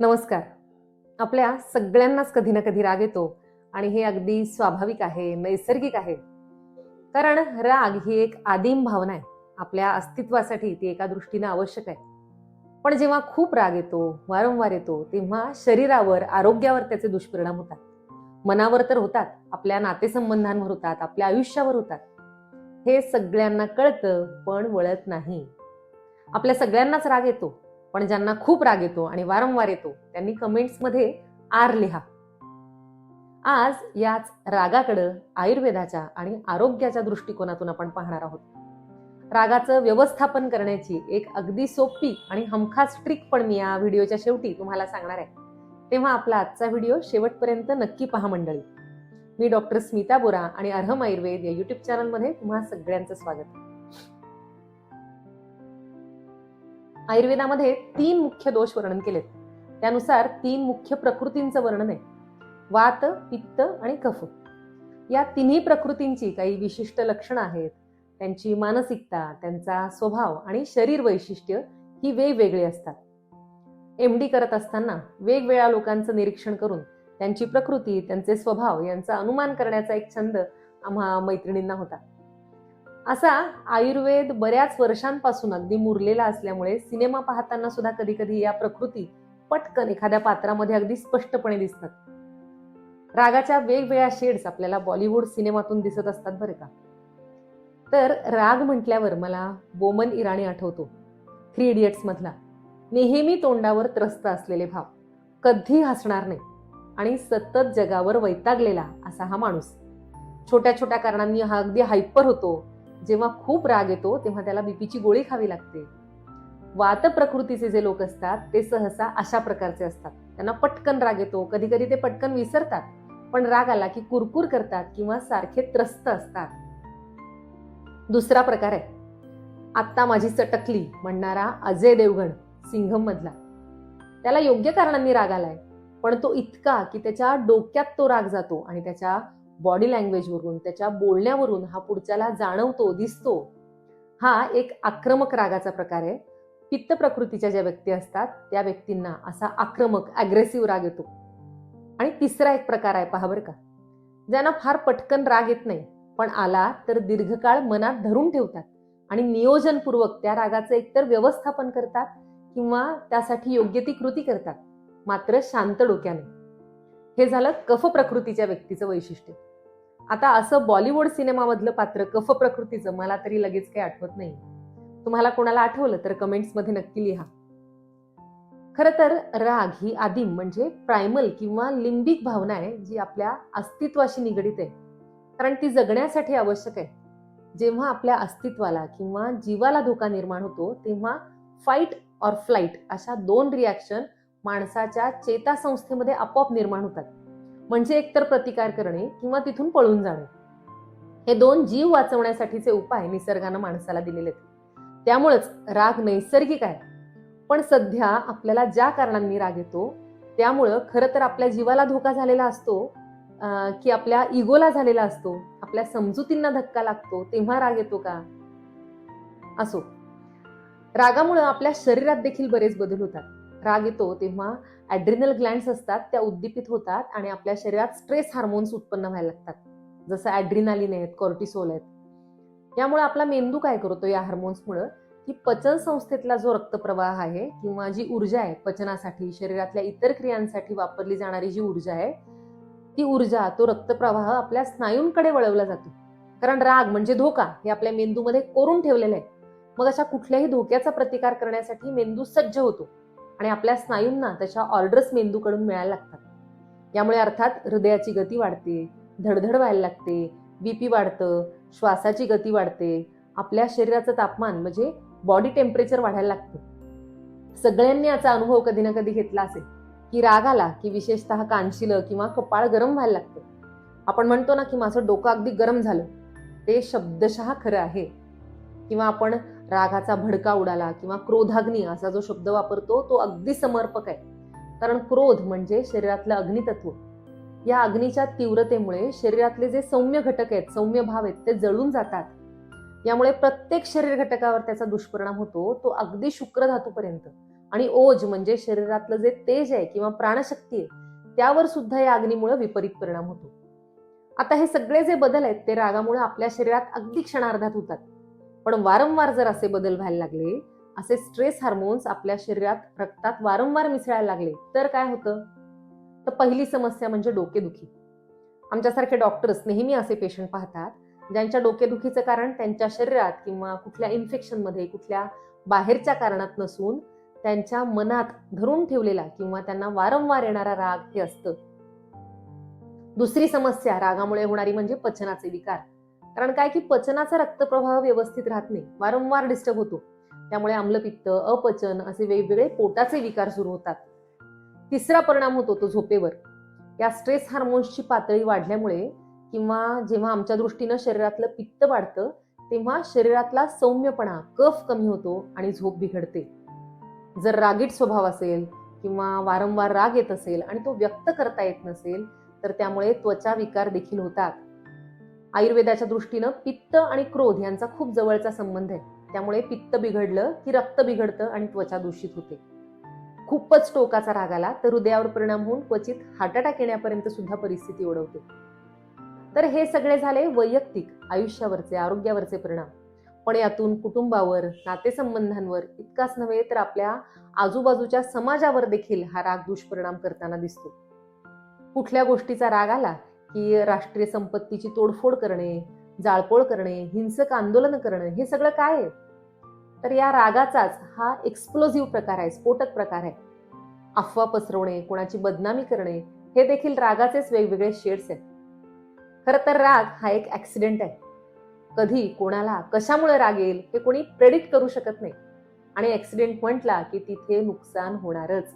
नमस्कार. आपल्या सगळ्यांनाच कधी ना कधी राग येतो आणि हे अगदी स्वाभाविक आहे नैसर्गिक आहे. कारण राग ही एक आदिम भावना आहे. आपल्या अस्तित्वासाठी ती एका दृष्टीनं आवश्यक आहे. पण जेव्हा खूप राग येतो वारंवार येतो तेव्हा शरीरावर आरोग्यावर त्याचे दुष्परिणाम होतात. मनावर तर होतात आपल्या नातेसंबंधांवर होतात आपल्या आयुष्यावर होतात. हे सगळ्यांना कळतं पण वळत नाही. आपल्या सगळ्यांनाच राग येतो. पण ज्यांना खूप राग येतो आणि वारंवार येतो त्यांनी कमेंट्समध्ये आर लिहा. आज याच रागाकडं आयुर्वेदाच्या आणि आरोग्याच्या दृष्टिकोनातून आपण पाहणार आहोत. रागाचं व्यवस्थापन करण्याची एक अगदी सोपी आणि हमखास ट्रिक पण मी या व्हिडिओच्या शेवटी तुम्हाला सांगणार आहे. तेव्हा आपला आजचा व्हिडिओ शेवटपर्यंत नक्की पहा मंडळी. मी डॉक्टर स्मिता बोरा आणि अर्हम आयुर्वेद या युट्यूब चॅनलमध्ये तुम्हा सगळ्यांचं स्वागत. आयुर्वेदामध्ये तीन मुख्य दोष वर्णन केलेत. त्यानुसार तीन मुख्य प्रकृतींचं वर्णन आहे. वात पित्त आणि कफ. या तिन्ही प्रकृतींची काही विशिष्ट लक्षणं आहेत. त्यांची मानसिकता त्यांचा स्वभाव आणि शरीर वैशिष्ट्य ही वेगवेगळी असतात. एम डी करत असताना वेगवेगळ्या लोकांचं निरीक्षण करून त्यांची प्रकृती त्यांचे स्वभाव यांचा अनुमान करण्याचा एक छंद आम्हा मैत्रिणींना होता. असा आयुर्वेद बऱ्याच वर्षांपासून अगदी मुरलेला असल्यामुळे सिनेमा पाहताना सुद्धा कधी कधी या प्रकृती पटकन एखाद्या पात्रामध्ये अगदी स्पष्टपणे दिसतात. रागाच्या वेगवेगळ्या शेड्स आपल्याला बॉलिवूड सिनेमातून दिसत असतात बरं का? तर राग म्हटल्यावर मला बोमन इराणी आठवतो थ्री इडियट्स मधला. नेहमी तोंडावर त्रस्त असलेले भाव. कधी हसणार नाही. आणि सतत जगावर वैतागलेला असा हा माणूस. छोट्या छोट्या कारणांनी हा अगदी हायपर होतो. जेव्हा खूप राग येतो तेव्हा त्याला बीपीची गोळी खावी लागते. वात प्रकृतीचे जे लोक असतात ते सहसा अशा प्रकारचे असतात. त्यांना पटकन राग येतो. कधी कधी ते पटकन विसरतात. पण राग आला की कुरकुर करतात किंवा सारखे त्रस्त असतात. दुसरा प्रकार आहे. आत्ता माझी चटकली म्हणणारा अजय देवगण सिंघम मधला त्याला योग्य कारणांनी राग आलाय. पण तो इतका की त्याच्या डोक्यात तो राग जातो आणि त्याच्या बॉडी लँग्वेजवरून त्याच्या बोलण्यावरून हा पुढच्याला जाणवतो दिसतो. हा एक आक्रमक रागाचा प्रकार आहे. पित्त प्रकृतीच्या ज्या व्यक्ती असतात त्या व्यक्तींना असा आक्रमक ॲग्रेसिव्ह राग येतो. आणि तिसरा एक प्रकार आहे पहा बरं का. ज्यांना फार पटकन राग येत नाही पण आला तर दीर्घकाळ मनात धरून ठेवतात आणि नियोजनपूर्वक त्या रागाचं एकतर व्यवस्थापन करतात किंवा त्यासाठी योग्य ती कृती करतात. मात्र शांत डोक्याने. हे झालं कफ प्रकृतीच्या व्यक्तीचं वैशिष्ट्य. आता असं बॉलिवूड सिनेमामधलं पात्र कफ प्रकृतीचं मला तरी लगेच काही आठवत नाही. तुम्हाला कोणाला आठवलं तर कमेंट्समध्ये नक्की लिहा. खर तर राग ही आदिम म्हणजे प्रायमल किंवा लिंबिक भावना आहे जी आपल्या अस्तित्वाशी निगडीत आहे. कारण ती जगण्यासाठी आवश्यक आहे. जेव्हा आपल्या अस्तित्वाला किंवा जीवाला धोका निर्माण होतो तेव्हा फाईट और फ्लाईट अशा दोन रिॲक्शन माणसाच्या चेतासंस्थेमध्ये आपोआप निर्माण होतात. म्हणजे एकतर प्रतिकार करणे किंवा तिथून पळून जाणे. हे दोन जीव वाचवण्यासाठीचे उपाय निसर्गानं माणसाला दिलेले आहेत. त्यामुळेच राग नैसर्गिक आहे. पण सध्या आपल्याला ज्या कारणांनी राग येतो त्यामुळं खरं तर आपल्या जीवाला धोका झालेला असतो की आपल्या इगोला झालेला असतो आपल्या समजुतींना धक्का लागतो तेव्हा राग येतो का? असो. रागामुळं आपल्या शरीरात देखील बरेच बदल होतात. राग येतो तेव्हा ॲड्रिनल ग्लँड्स असतात त्या उद्दीपित होतात आणि आपल्या शरीरात स्ट्रेस हार्मोन्स उत्पन्न व्हायला लागतात. जसं ॲड्रिनालिन आहेत कॉर्टिसोल आहेत. यामुळे आपला मेंदू काय करतो या हार्मोन्समुळं की पचन संस्थेतला जो रक्तप्रवाह आहे किंवा जी ऊर्जा आहे पचनासाठी शरीरातल्या इतर क्रियांसाठी वापरली जाणारी जी ऊर्जा आहे ती ऊर्जा तो रक्तप्रवाह आपल्या स्नायूंकडे वळवला जातो. कारण राग म्हणजे धोका हे आपल्या मेंदूमध्ये कोरून ठेवलेलं आहे. मग अशा कुठल्याही धोक्याचा प्रतिकार करण्यासाठी मेंदू सज्ज होतो. आणि आपल्या स्नायूंना त्याच्या ऑर्डर्स मेंदूकडून मिळायला लागतात. यामुळे अर्थात हृदयाची गती वाढते धडधड व्हायला लागते बीपी वाढतं श्वासाची गती वाढते आपल्या शरीराचं तापमान म्हणजे बॉडी टेम्परेचर वाढायला लागतं. सगळ्यांनी याचा अनुभव कधी ना कधी घेतला असेल की राग आला की विशेषतः कानशिलं किंवा कपाळ गरम व्हायला लागतं. आपण म्हणतो ना की माझं डोकं अगदी गरम झालं. ते शब्दशः खरं आहे. किंवा आपण रागाचा भडका उडाला किंवा क्रोधाग्नी असा जो शब्द वापरतो तो अगदी समर्पक आहे. कारण क्रोध म्हणजे शरीरातलं अग्नितत्व. या अग्नीच्या तीव्रतेमुळे शरीरातले जे सौम्य घटक आहेत सौम्य भाव आहेत ते जळून जातात. यामुळे प्रत्येक शरीर घटकावर त्याचा दुष्परिणाम होतो तो अगदी शुक्र धातूपर्यंत. आणि ओज म्हणजे शरीरातलं जे तेज आहे किंवा प्राणशक्ती आहे त्यावर सुद्धा या अग्नीमुळे विपरीत परिणाम होतो. आता हे सगळे जे बदल आहेत ते रागामुळे आपल्या शरीरात अगदी क्षणार्धात होतात. पण वारंवार जर असे बदल व्हायला लागले असे स्ट्रेस हार्मोन्स आपल्या शरीरात रक्तात वारंवार मिसळायला लागले तर काय होतं? तर पहिली समस्या म्हणजे डोकेदुखी. आमच्यासारखे डॉक्टर्स नेहमी असे पेशंट पाहतात ज्यांच्या डोकेदुखीचं कारण त्यांच्या शरीरात किंवा कुठल्या इन्फेक्शनमध्ये कुठल्या बाहेरच्या कारणात नसून त्यांच्या मनात धरून ठेवलेला किंवा त्यांना वारंवार येणारा राग हे असतं. दुसरी समस्या रागामुळे होणारी म्हणजे पचनाचे विकार. कारण काय की पचनाचा रक्तप्रवाह व्यवस्थित राहत नाही वारंवार डिस्टर्ब होतो. त्यामुळे आम्लपित्त अपचन असे वेगवेगळे पोटाचे विकार सुरू होतात. तिसरा परिणाम होतो तो झोपेवर. या स्ट्रेस हार्मोन्सची पातळी वाढल्यामुळे किंवा जेव्हा आमच्या दृष्टीनं शरीरातलं पित्त वाढतं तेव्हा शरीरातला सौम्यपणा कफ कमी होतो आणि झोप बिघडते. जर रागीट स्वभाव असेल किंवा वारंवार राग येत असेल आणि तो व्यक्त करता येत नसेल तर त्यामुळे त्वचा विकार देखील होतात. आयुर्वेदाच्या दृष्टीनं पित्त आणि क्रोध यांचा खूप जवळचा संबंध आहे. त्यामुळे पित्त बिघडलं की रक्त बिघडतं आणि त्वचा दूषित होते. खूपच टोकाचा राग आला तर हृदयावर परिणाम होऊन क्वचित हार्ट अटॅक येण्यापर्यंत सुद्धा परिस्थिती ओढवते. तर हे सगळे झाले वैयक्तिक आयुष्यावरचे आरोग्यावरचे परिणाम. पण यातून कुटुंबावर नातेसंबंधांवर इतकाच नव्हे तर आपल्या आजूबाजूच्या समाजावर देखील हा राग दुष्परिणाम करताना दिसतो. कुठल्या गोष्टीचा राग आला की राष्ट्रीय संपत्तीची तोडफोड करणे जाळपोळ करणे हिंसक आंदोलन करणे हे सगळं काय आहे? तर या रागाचाच हा एक्सप्लोझिव्ह प्रकार आहे स्फोटक प्रकार आहे. अफवा पसरवणे कोणाची बदनामी करणे हे देखील रागाचेच वेगवेगळे शेड्स आहेत. खरं तर राग हा एक ऍक्सिडेंट आहे. कधी कोणाला कशामुळे राग येईल हे कोणी प्रेडिक्ट करू शकत नाही. आणि ऍक्सिडेंट म्हटला की तिथे नुकसान होणारच.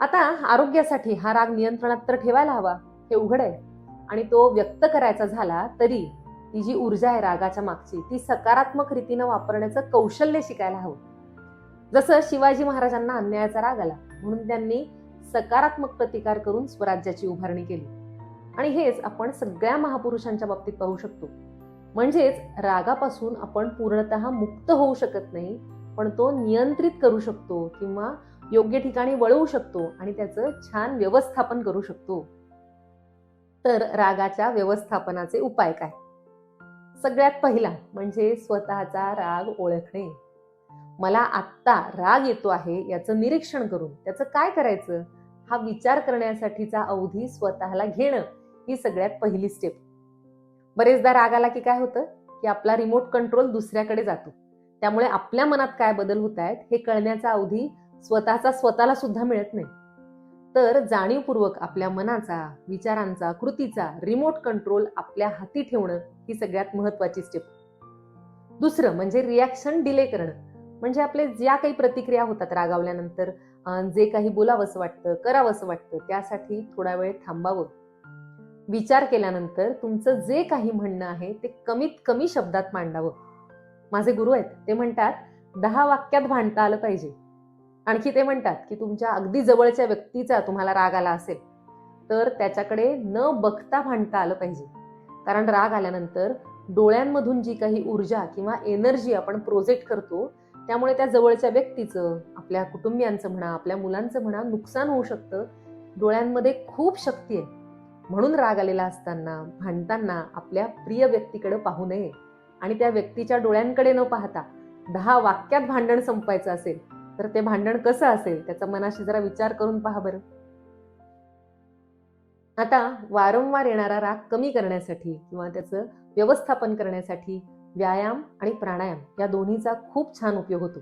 आता आरोग्यासाठी हा राग नियंत्रणात तर ठेवायला हवा. हे उघड आहे. आणि तो व्यक्त करायचा झाला तरी ती जी ऊर्जा आहे रागाच्या मागची ती सकारात्मक रीतीनं वापरण्याचं कौशल्य शिकायला हवं. जसं शिवाजी महाराजांना अन्यायाचा राग आला म्हणून त्यांनी सकारात्मक प्रतिकार करून स्वराज्याची उभारणी केली. आणि हेच आपण सगळ्या महापुरुषांच्या बाबतीत पाहू शकतो. म्हणजेच रागापासून आपण पूर्णतः मुक्त होऊ शकत नाही पण तो नियंत्रित करू शकतो किंवा योग्य ठिकाणी वळवू शकतो आणि त्याचं छान व्यवस्थापन करू शकतो. तर रागाच्या व्यवस्थापनाचे उपाय काय? सगळ्यात पहिला म्हणजे स्वतःचा राग ओळखणे. मला आत्ता राग येतो आहे याचं निरीक्षण करून त्याचं काय करायचं? हा विचार करण्यासाठीचा अवधी स्वतःला घेणं ही सगळ्यात पहिली स्टेप बरेचदा राग आला की काय होतं? की आपला रिमोट कंट्रोल दुसऱ्याकडे जातो. त्यामुळे आपल्या मनात काय बदल होत आहेत हे कळण्याचा अवधी स्वतःचा स्वतःला सुद्धा मिळत नाही. तर जाणीवपूर्वक आपल्या मनाचा विचारांचा कृतीचा रिमोट कंट्रोल आपल्या हाती ठेवणं ही सगळ्यात महत्वाची स्टेप दुसरं म्हणजे रिॲक्शन डिले करणं. म्हणजे आपले ज्या काही प्रतिक्रिया होतात रागावल्यानंतर जे काही बोलावंसं वाटतं करावंसं वाटतं त्यासाठी थोडा वेळ थांबावं. विचार केल्यानंतर तुमचं जे काही म्हणणं आहे ते कमीत कमी शब्दात मांडावं. माझे गुरु आहेत ते म्हणतात दहा वाक्यात भांडता आलं पाहिजे. आणखी ते म्हणतात की तुमच्या अगदी जवळच्या व्यक्तीचा तुम्हाला राग आला असेल तर त्याच्याकडे न बघता भांडता आलं पाहिजे. कारण राग आल्यानंतर डोळ्यांमधून जी काही ऊर्जा किंवा एनर्जी आपण प्रोजेक्ट करतो त्यामुळे त्या जवळच्या व्यक्तीचं आपल्या कुटुंबियांचं म्हणा आपल्या मुलांचं म्हणा नुकसान होऊ शकतं. डोळ्यांमध्ये खूप शक्ती आहे. म्हणून राग आलेला असताना भांडताना आपल्या प्रिय व्यक्तीकडे पाहू नये. आणि त्या व्यक्तीच्या डोळ्यांकडे न पाहता दहा वाक्यात भांडण संपायचं असेल तर ते भांडण कसं असेल त्याचा मनाशी जरा विचार करून पहा बरं. आता वारंवार येणारा राग कमी करण्यासाठी किंवा त्याचं व्यवस्थापन करण्यासाठी व्यायाम आणि प्राणायाम या दोन्हीचा खूप छान उपयोग होतो.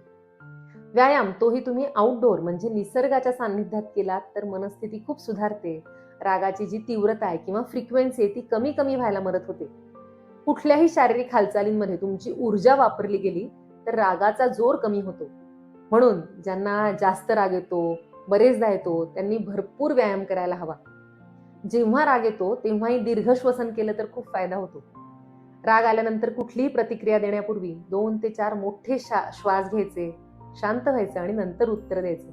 व्यायाम तोही तुम्ही आउटडोअर म्हणजे निसर्गाच्या सान्निध्यात केलात तर मनस्थिती खूप सुधारते. रागाची जी तीव्रता आहे किंवा फ्रिक्वेन्सी आहे ती कमी कमी व्हायला मदत होते. कुठल्याही शारीरिक हालचालींमध्ये तुमची ऊर्जा वापरली गेली तर रागाचा जोर कमी होतो. म्हणून ज्यांना जास्त राग येतो बरेचदा येतो त्यांनी भरपूर व्यायाम करायला हवा. जेव्हा राग येतो तेव्हाही दीर्घ श्वसन केलं तर खूप फायदा होतो. राग आल्यानंतर कुठलीही प्रतिक्रिया देण्यापूर्वी दोन ते चार मोठे श्वास घ्यायचे शांत व्हायचे आणि नंतर उत्तर द्यायचं.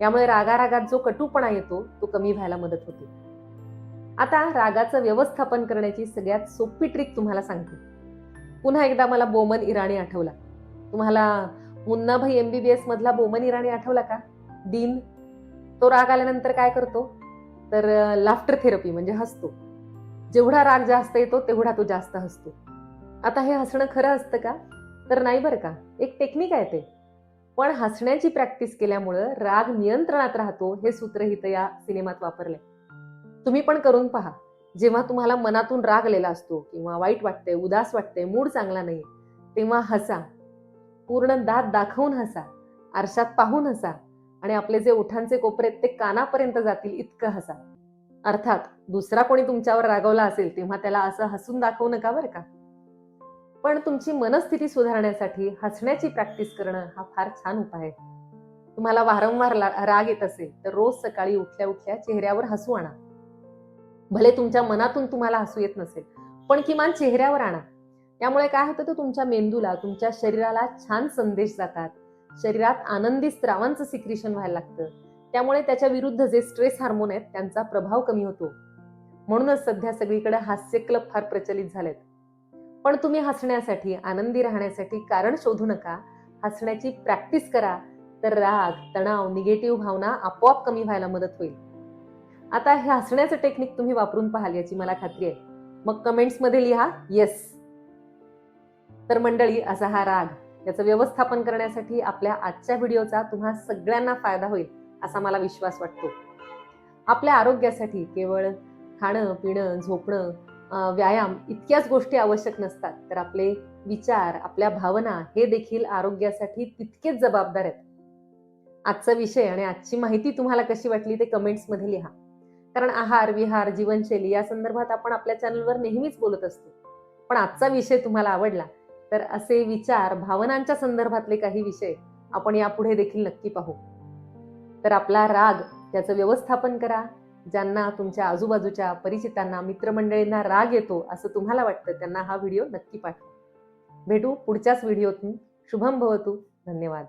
यामुळे रागारागात जो कटूपणा येतो तो कमी व्हायला मदत होते. आता रागाचं व्यवस्थापन करण्याची सगळ्यात सोपी ट्रिक तुम्हाला सांगते. पुन्हा एकदा मला बोमन इराणी आठवला. तुम्हाला मुन्नाभाई एमबीबीएस मधला बोमन इराणी आठवला का? दिन. तो राग आल्यानंतर काय करतो? तर लाफ्टर थेरपी म्हणजे हसतो. जेवढा राग जास्त येतो तेवढा तो जास्त हसतो. आता हे हसणं खरं असतं का? तर नाही बरं का. एक टेक्निक आहे ते. पण हसण्याची प्रॅक्टिस केल्यामुळं राग नियंत्रणात राहतो हे सूत्र इथं या सिनेमात वापरले तुम्ही पण करून पहा. जेव्हा तुम्हाला मनातून राग आलेला असतो किंवा वाईट वाटतंय उदास वाटते मूड चांगला नाही तेव्हा हसा. पूर्ण दात दाखवून हसा आरशात पाहून हसा आणि आपले जे ओठांचे कोपरे ते कानापर्यंत जातील इतकं हसा. अर्थात दुसरा कोणी तुमच्यावर रागवला असेल तेव्हा त्याला असं हसून दाखवू नका बरं का? पण तुमची मनस्थिती सुधारण्यासाठी हसण्याची प्रॅक्टिस करणं हा फार छान उपाय आहे. तुम्हाला वारंवार राग येत असेल तर रोज सकाळी उठल्या उठल्या चेहऱ्यावर हसू आणा. भले तुमच्या मनातून तुम्हाला हसू येत नसेल पण किमान चेहऱ्यावर आणा. त्यामुळे काय होतं तर तुमच्या मेंदूला तुमच्या शरीराला छान संदेश जातात. शरीरात आनंदी स्त्रावांचं सिक्रिशन व्हायला लागतं. त्यामुळे त्याच्या विरुद्ध जे स्ट्रेस हार्मोन आहेत त्यांचा प्रभाव कमी होतो. म्हणूनच सध्या सगळीकडे हास्य क्लब फार प्रचलित झालेत. पण तुम्ही हसण्यासाठी आनंदी राहण्यासाठी कारण शोधू नका. हसण्याची प्रॅक्टिस करा तर राग तणाव निगेटिव्ह भावना आपोआप कमी व्हायला मदत होईल. आता हे हसण्याचं टेक्निक तुम्ही वापरून पाहाल याची मला खात्री आहे. मग कमेंट्समध्ये लिहा येस तर मंडळी असा हा राग याचं व्यवस्थापन करण्यासाठी आपल्या आजच्या व्हिडिओचा तुम्हा सगळ्यांना फायदा होईल असा मला विश्वास वाटतो. आपल्या आरोग्यासाठी केवळ खाणं पिणं झोपणं व्यायाम इतक्याच गोष्टी आवश्यक नसतात. तर आपले विचार आपल्या भावना हे देखील आरोग्यासाठी तितकेच जबाबदार आहेत. आजचा विषय आणि आजची माहिती तुम्हाला कशी वाटली ते कमेंट्समध्ये लिहा. कारण आहार विहार जीवनशैली या संदर्भात आपण आपल्या चॅनलवर नेहमीच बोलत असतो. पण आजचा विषय तुम्हाला आवडला तर असे विचार भावनांच्या संदर्भातले काही विषय आपण यापुढे देखील नक्की पाहू. तर आपला राग त्याचं व्यवस्थापन करा. ज्यांना तुमच्या आजूबाजूच्या परिचितांना मित्रमंडळींना राग येतो असं तुम्हाला वाटतं त्यांना हा व्हिडिओ नक्की पाठवा. भेटू पुढच्याच व्हिडिओतून. शुभम भवतू. धन्यवाद.